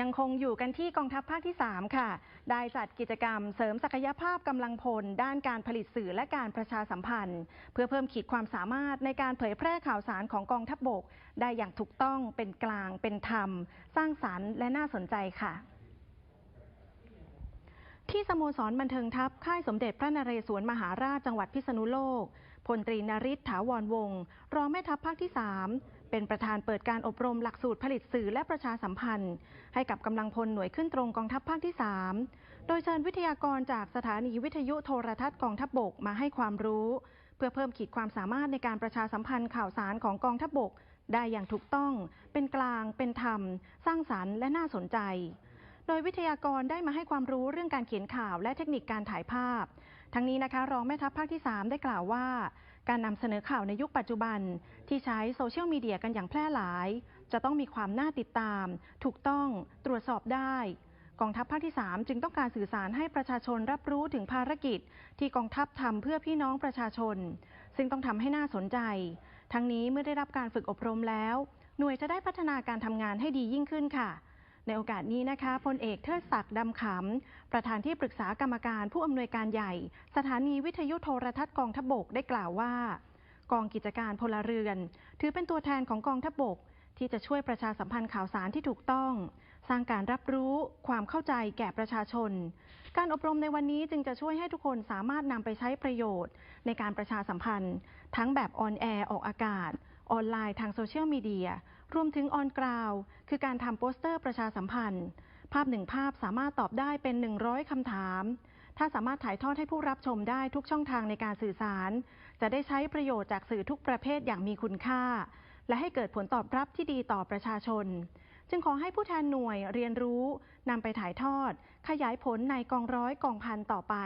ยังคงอยู่กันที่กองทัพภาคที่ 3 ค่ะ ได้จัดกิจกรรมเสริมศักยภาพกำลังพล ด้านการผลิตสื่อและการประชาสัมพันธ์ เพื่อเพิ่มขีดความสามารถในการเผยแพร่ข่าวสารของกองทัพบกได้อย่างถูกต้องเป็นกลางเป็นธรรม สร้างสรรค์และน่าสนใจค่ะที่สโมสรบันเทิงทัพ ค่ายสมเด็จพระนเรศวรมหาราชจังหวัดพิษณุโลก พลตรีนริศถาวรวงศ์รองแม่ทัพภาคที่ 3 เป็นประธานเปิดการอบรมหลักสูตรผลิตสื่อและประชาสัมพันธ์ ให้กับกำลังพลหน่วยขึ้นตรงกองทัพภาคที่ 3 โดยเชิญวิทยากรจากสถานีวิทยุโทรทัศน์กองทัพบกมาให้ความรู้ เพื่อเพิ่มขีดความสามารถในการประชาสัมพันธ์ข่าวสารของกองทัพบกได้อย่างถูกต้อง เป็นกลาง เป็นธรรม สร้างสรรค์และน่าสนใจ โดยวิทยากรได้มาให้ความรู้เรื่องการเขียนข่าวและเทคนิคการถ่ายภาพ ทั้งนี้นะคะรองแม่ทัพภาคที่ 3 ได้กล่าวว่า การนำเสนอข่าวในยุคปัจจุบันที่ใช้โซเชียลมีเดียกันอย่างแพร่หลาย จะต้องมีความน่าติดตาม ถูกต้องตรวจสอบได้ กองทัพภาคที่ 3 จึงต้องการสื่อสารให้ประชาชนรับรู้ถึงภารกิจ ที่กองทัพทำเพื่อพี่น้องประชาชน ซึ่งต้องทำให้น่าสนใจ ทั้งนี้เมื่อได้รับการฝึกอบรมแล้ว หน่วยจะได้พัฒนาการทำงานให้ดียิ่งขึ้นค่ะ ในโอกาสนี้นะคะพลเอกเทิดศักดิ์ดำขำ ประธานที่ปรึกษากรรมการผู้อำนวยการใหญ่ สถานีวิทยุโทรทัศน์กองทพบกได้กล่าวว่า กองกิจการพลเรือน ถือเป็นตัวแทนของกองทพบก ที่จะช่วยประชาสัมพันธ์ข่าวสารที่ถูกต้อง สร้างการรับรู้ความเข้าใจแก่ประชาชน การอบรมในวันนี้จึงจะช่วยให้ทุกคนสามารถนำไปใช้ประโยชน์ ในการประชาสัมพันธ์ ทั้งแบบออนแอร์ออกอากาศ ออนไลน์ทางโซเชียลมีเดีย รวมถึงออนกราวคือการทำโปสเตอร์ประชาสัมพันธ์ ภาพหนึ่งภาพสามารถตอบได้เป็น 100 คำถาม ถ้าสามารถถ่ายทอดให้ผู้รับชมได้ทุกช่องทางในการสื่อสาร จะได้ใช้ประโยชน์จากสื่อทุกประเภทอย่างมีคุณค่า และให้เกิดผลตอบรับที่ดีต่อประชาชน จึงขอให้ผู้แทนหน่วยเรียนรู้นำไปถ่ายทอด ขยายผลในกองร้อยกองพันต่อไป